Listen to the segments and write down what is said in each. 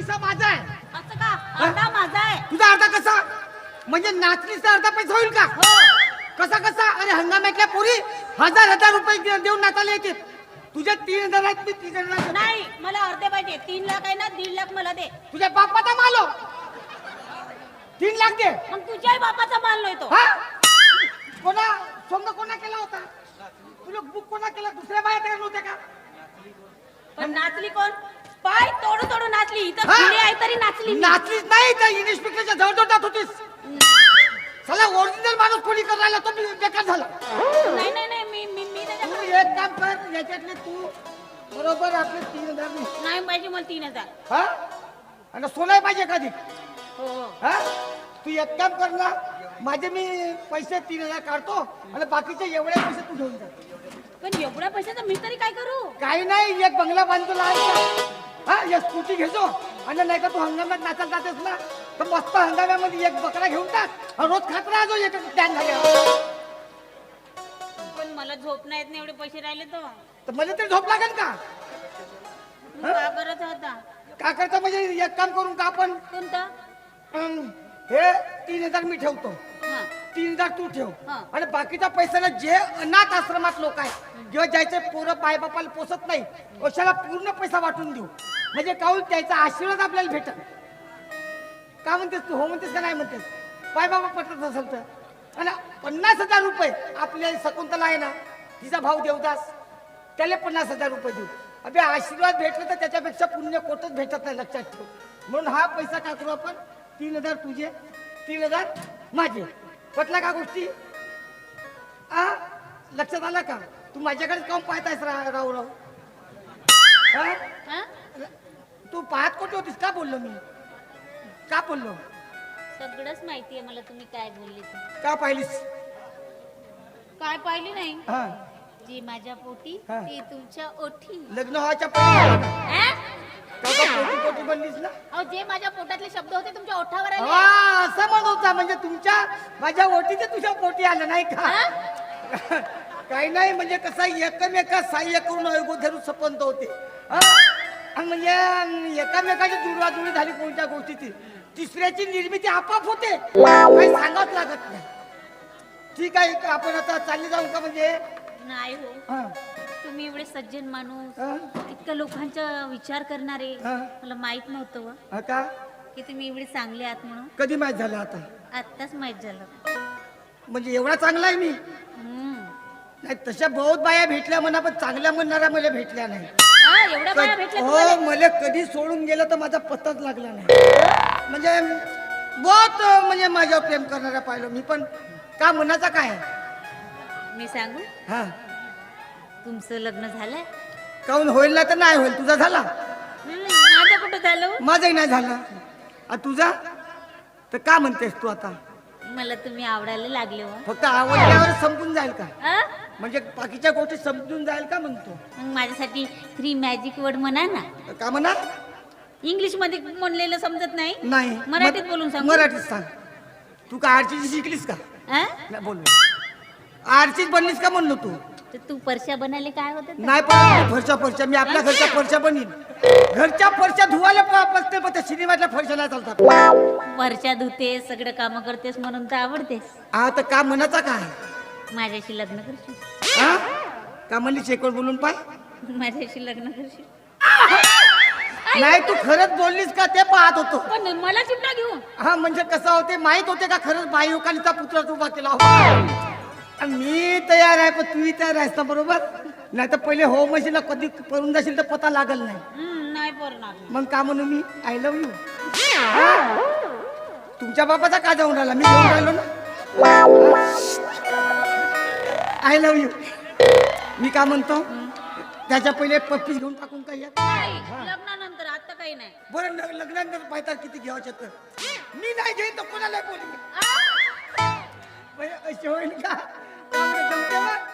पैसा माझा आहे. असं का? अर्धा माझा आहे. तुझा अर्धा कसा? म्हणजे नाचणीचा अर्धा पैसा होईल का? हो. कसा कसा? अरे हंगामातल्या पोरी हजार हजार रुपये दे- देऊन नाचायला येते तुझ्या तीन हजार आहेत मी तीन हजार देतो. नाही मला अर्धे पाहिजे. तीन लाख आहे ना दीड लाख मला दे. तुझ्या बापाचा मालो तीन लाख दे. मग तुझ्याही बापाचा माल नाही तो. हा? कोणा सोंग कोणा केला होता? तुला बुक कोणा केला? दुसऱ्या बाया तयार नव्हत्या का? पण नाचली कोण? पाय तोडू तोडू नाचली इथं हा? खिळे आहे तरी नाचली मी. नाचलीच नाही त्या इन्स्पेक्टरच्या जवळ जात होतीस चला ओरिजिनल माणूस कोणी करायला तो मी बेकार झाला नाही नाही नाही मी मी मी तू त्याच्याकडे एक काम कर याच्यातले तू बरोबर आपले तीन हजार दे. नाही पाहिजे मला तीन हजार हा आणि सोनाही पाहिजे कधी हो हो. हा तू एक काम कर ना माझे मी पैसे तीन हजार काढतो आणि बाकीचे एवढे पैसे तू घेऊन जा पण एवढ्या पैशाचं मी तरी काय करू काही नाही एक बंगला बांधतो लहानसा. हा एक स्कूटी घेतो आणि नाही का तू हंगामात नाचायला जातेस ना तर मस्त हंगामामध्ये एक बकरा घेऊन टाक. आणि रोज खात राहा जो एक टॅन पण मला झोप नाही येत नाही एवढे पैसे राहिले तर. तर मला तरी झोप लागेल का? मग का करत होता? का करता? म्हणजे एक काम करून का आपण? कोणतं? अं, हे तीन हजार मी ठेवतो. तीन हजार तू ठेव. हा. आणि बाकीच्या पैशाला जे अनाथ आश्रमात लोक आहेत जेव्हा जायचे पोरं पाय बापाला पोसत नाही अशाला पूर्ण पैसा वाटून देऊ? म्हणजे काऊन त्याचा आशीर्वाद आपल्याला भेटल का म्हणतेस तू? हो म्हणतेस का नाही म्हणतेस? पाय बाबा पटत असेल तर. आणि पन्नास हजार रुपये आपल्या शकुंतला आहे ना तिचा भाऊ देवदास त्याला पन्नास हजार रुपये देऊ. अबे आशीर्वाद भेटले तर त्याच्यापेक्षा पुण्य कोटच भेटत नाही लक्षात ठेव. म्हणून हा पैसा करू आपण? तीन हजार तुझे तीन हजार माझे. पटला का गोष्टी? आ? लक्षात आलं का? तू माझ्याकडेच काऊन पाहत आहेस रा- राहू राहू हा? हा? तू पाहत कुठे होतीस? का बोललो मी? का बोललो? सगळंच माहिती आहे मला तुम्ही काय बोलले ते. का पाहिलीस? काय पाहिली नाही? हा. जी माझ्या पोटी हा. ती तुमच्या ओठी. लग्न व्हायच्या पहिले का पोटी पोटी बनलीस ना? अहो जे माझ्या पोटातले शब्द होते तुमच्या ओठावर आले. असं म्हणत होता म्हणजे तुमच्या माझ्या ओटीचे तुझ्या पोटी आलं नाही का? काही नाही म्हणजे कसा एकमेका सहाय्य करून अयोध्या सपंत होते. हा? आणि म्हणजे एकामेकाची जुळवाजुळी झाली कोणत्या गोष्टीची? तिसऱ्याची निर्मिती आपाप होते. काही सांगावंच लागत नाही. ठीक आहे आपण आता चालले जाऊ का म्हणजे? नाही हो. हा, तुम्ही एवढे सज्जन माणूस हा, इतक्या लोकांचा विचार करणारे हा. मला माहीत नव्हतं व. हा का? की तुम्ही एवढे चांगले आहात म्हणून. कधी माहीत झालं आता? आत्ताच माहीत झालं. म्हणजे एवढा चांगला आहे मी? हम्म. नाही तशा बहुत बाया भेटल्या म्हणा पण चांगल्या म्हणणाऱ्या मला भेटल्या नाही. हा, एवढ्या बाया भेटल्या हो? मला कधी सोडून गेलं तर माझा पत्ताच लागला नाही. म्हणजे बहुत म्हणजे माझ्यावर प्रेम करणाऱ्या पाहिलं मी पण का मनाचा काय? मी सांगू? हा. तुमचं लग्न झालंय? काऊन होईल ना तर नाही होईल. तुझा झाला? हम्म, माझं कुठं झालं? माझाही नाही झाला. तुझा? तर का म्हणतेस तू आता? मला तुम्ही आवडायला लागले हो. फक्त आवडल्यावर संपून जाईल का? आ? म्हणजे बाकीच्या गोष्टी समजून जाईल का म्हणतो? मग माझ्यासाठी थ्री मॅजिक वर्ड म्हणा ना. का म्हणा? इंग्लिशमध्ये म्हणलेलं समजत नाही? नाही. मराठीत बोलून सांगू? मराठीत सांग. तू का आरचीची शिकलीस का? आ? नाही बोल आरचीच बनलीस का म्हणलो तू? तर तू परश्या बनायला काय होत नाही पण फरशा फरशा. मी आपल्या घरच्या फरशा बनीन. घरच्या फरशा धुवायला प- बसते पण त्या सिनेमातल्या फरशा नाही चालतात. परश्या धुते सगळं काम करतेस म्हणून तर आवडतेस. हा तर का मनाचा काय? माझ्याशी लग्न करशील? हा? का म्हणली शेकड बोलून पाय? माझ्याशी लग्न करशील? नाही तू खरंच बोललीस का ते पाहत होतो. पण मला चिमटा घेऊ हा म्हणजे कसं होते माहीत होते का खरंच बायुकालीचा पुत्र उभा केला होता? मी तयार आहे पण तूही तयार आहेस ना बरोबर? नाही तर पहिले हो म्हणशील ना कधी पळून जाशील तर पता लागल नाही. हम्म, नाही मग का म्हणू मी? आय लव्ह यू तुमच्या बापाचा का जाऊन राहिला मी घेऊन राहिलो ना? आय लव्ह यू मी का म्हणतो? त्याच्या पहिले पप्पीस घेऊन टाकून काय लग्नानंतर आता काही नाही. बरं लग- लग्नानंतर पाहतात किती घ्यायचे तर मी नाही घेईन तर कोणाला म्हणजे असे होईल का? Yeah.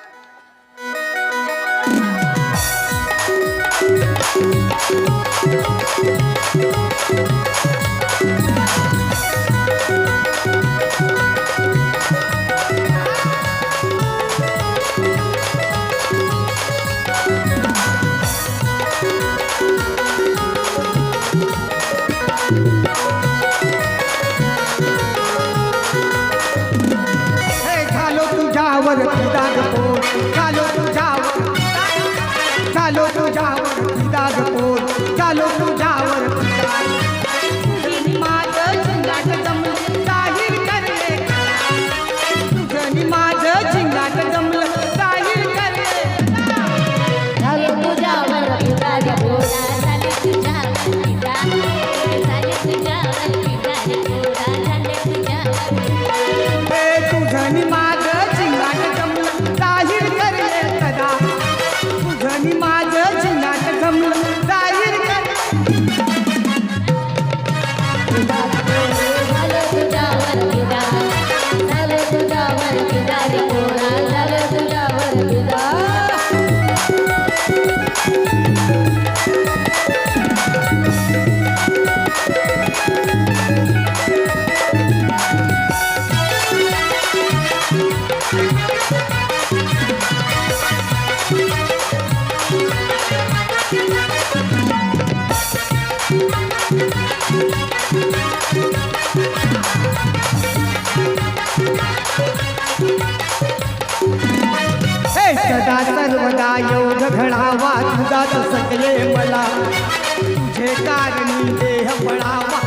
ચાલો તો જાઓ દીદાર ચાલો તો योग घडावा तुझाच सकले मला. तुझे कारणी देह पडावा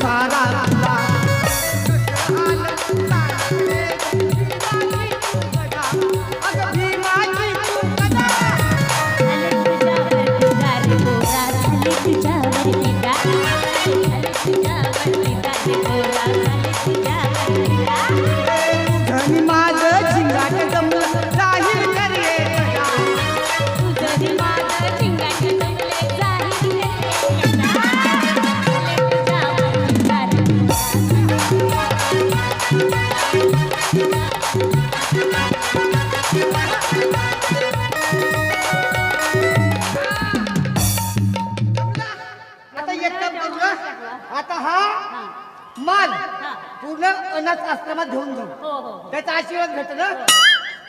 सारा माल पूर्ण अनाथ आश्रमात घेऊन जाऊ. हो हो हो. त्याचा आशीर्वाद भेट ना?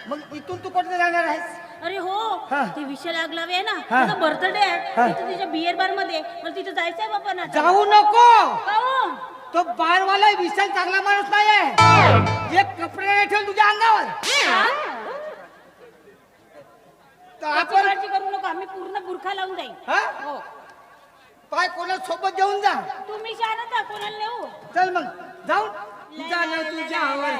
मग इथून तू कुठे जाणार आहेस? अरे हो हा. ती विशाल लागलावे आहे ना. हा. बर्थडे आहे. हा. तिथं तिच्या बियर बारमध्ये मला तिथं जायचंय बाबा ना. जाऊ नको! काहून? तो बारवाला विशाल चांगला माणूस नाहीये. एक कपडे नाही ठेवून तुझ्या अंगावर. हा? तर आपण काळजी करू नका. आम्ही पूर्ण बुरखा लावून जाईल हा? हो. पाय कोणा सोबत जेवून जा. तुम्ही शाळेत जा कोणाला नेऊ? चल मग जाऊन तुझ्या तुझ्यावर.